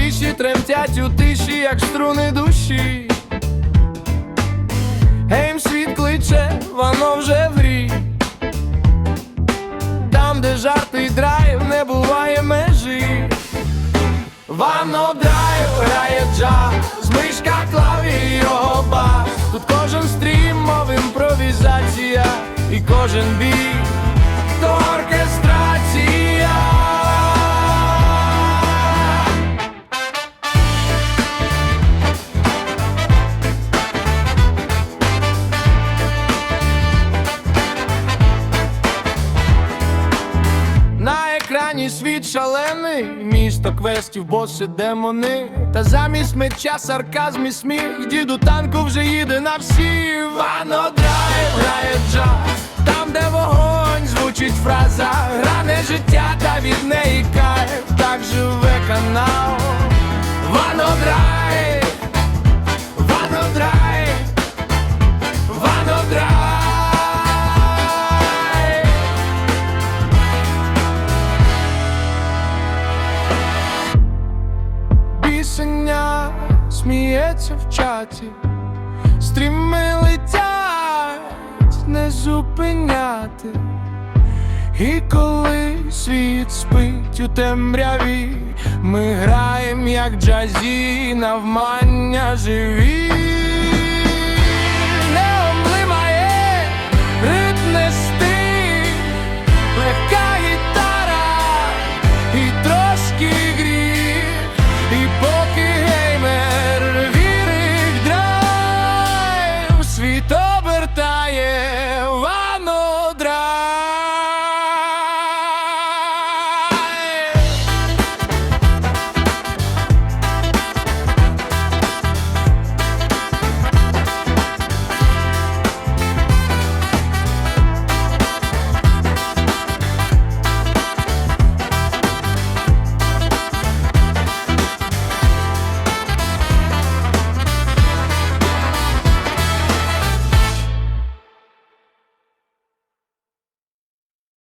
Клавіші тремтять у тиші, як струни душі. Гейм світ кличе, воно вже в грі. Там, де жарти й драйв, не буває межі. Вано драйв грає джаз, мишка клаві його бас. Тут кожен стрім, мов імпровізація, і кожен бій екрані світ шалений, місто квестів, боси, демони. Та замість меча, сарказм і сміх, діду танку вже їде на всі. Вано драйв грає джаз, там, де вогонь, звучить фраза, гране життя, та від неї кайф, так живе канал. Пісення сміється в чаті, стріми летять, не зупиняти. І коли світ спить у темряві, ми граємо, як джазі, навмання живі. І поки геймер вірить світ обертає.